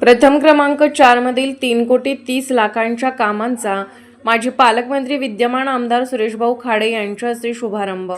प्रथम क्रमांक चारमधील तीन कोटी तीस लाखांच्या कामांचा माजी पालकमंत्री विद्यमान आमदार सुरेशभाऊ खाडे यांच्या हस्ते शुभारंभ.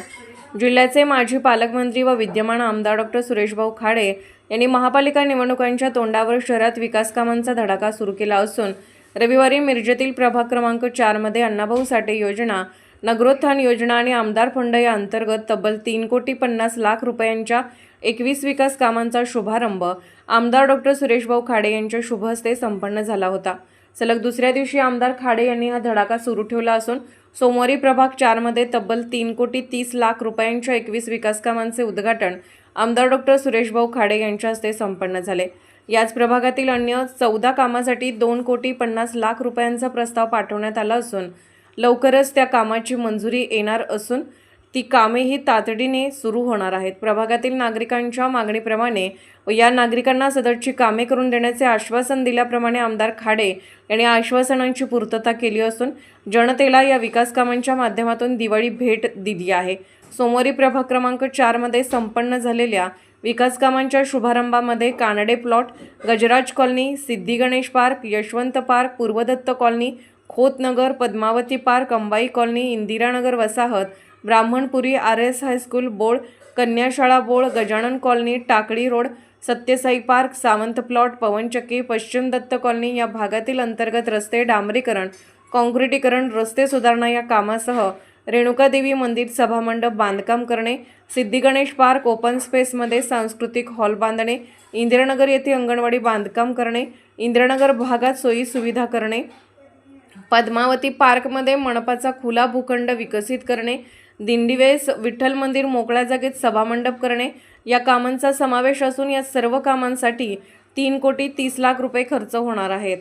जिल्ह्याचे माजी पालकमंत्री व विद्यमान आमदार डॉक्टर सुरेशभाऊ खाडे यांनी महापालिका निवडणुकांच्या तोंडावर शहरात विकास कामांचा धडाका सुरू केला असून रविवारी मिरजेतील प्रभाग क्रमांक चारमध्ये अण्णाभाऊ साठे योजना नगरोत्थान योजना आणि आमदार फंड या अंतर्गत तब्बल तीन कोटी पन्नास लाख रुपयांच्या एकवीस विकास कामांचा शुभारंभ आमदार डॉक्टर सुरेशभाऊ खाडे यांच्या शुभहस्ते संपन्न झाला होता. सलग दुसऱ्या दिवशी आमदार खाडे यांनी हा धडाका सुरू ठेवला असून सोमवारी प्रभाग चारमध्ये तब्बल तीन कोटी तीस लाख रुपयांच्या एकवीस विकास कामांचे उद्घाटन आमदार डॉक्टर सुरेशभाऊ खाडे यांच्या हस्ते संपन्न झाले. याच प्रभागातील अन्य चौदा कामासाठी दोन कोटी पन्नास लाख रुपयांचा प्रस्ताव पाठवण्यात आला असून लवकरच त्या कामाची मंजुरी येणार असून ती कामेही तातडीने सुरू होणार आहेत. प्रभागातील नागरिकांच्या मागणीप्रमाणे या नागरिकांना सदरची कामे करून देण्याचे आश्वासन दिल्याप्रमाणे आमदार खाडे यांनी आश्वासनांची पूर्तता केली असून जनतेला या विकास कामांच्या माध्यमातून दिवाळी भेट दिली आहे. सोमवारी प्रभाग क्रमांक चारमध्ये संपन्न झालेल्या विकास कामांच्या शुभारंभामध्ये Kanade plot Gajraj colony Siddhi Ganesh park Yashwant park Purvadatta colony Khotnagar Padmavati park Ambai colony Indiranagar वसाहत Brahmanpuri R S high school बोळ कन्याशाळा बोळ Gajanan colony Takli road Satyasai park Sawant plot पवनचक्की पश्चिम दत्त कॉलनी या भागातील अंतर्गत रस्ते डांबरीकरण काँक्रिटीकरण रस्ते सुधारणा या कामासह रेणुकादेवी मंदिर सभामंडप बांधकाम करणे सिद्धिगणेश पार्क ओपन स्पेसमध्ये सांस्कृतिक हॉल बांधणे इंदिरानगर येथे अंगणवाडी बांधकाम करणे इंदिरानगर भागात सोयी सुविधा करणे पद्मावती पार्कमध्ये मनपाचा खुला भूखंड विकसित करणे दिंडीवेस विठ्ठल मंदिर मोकळ्या जागेत सभामंडप करणे या कामांचा समावेश असून या सर्व कामांसाठी तीन कोटी तीस लाख रुपये खर्च होणार आहेत.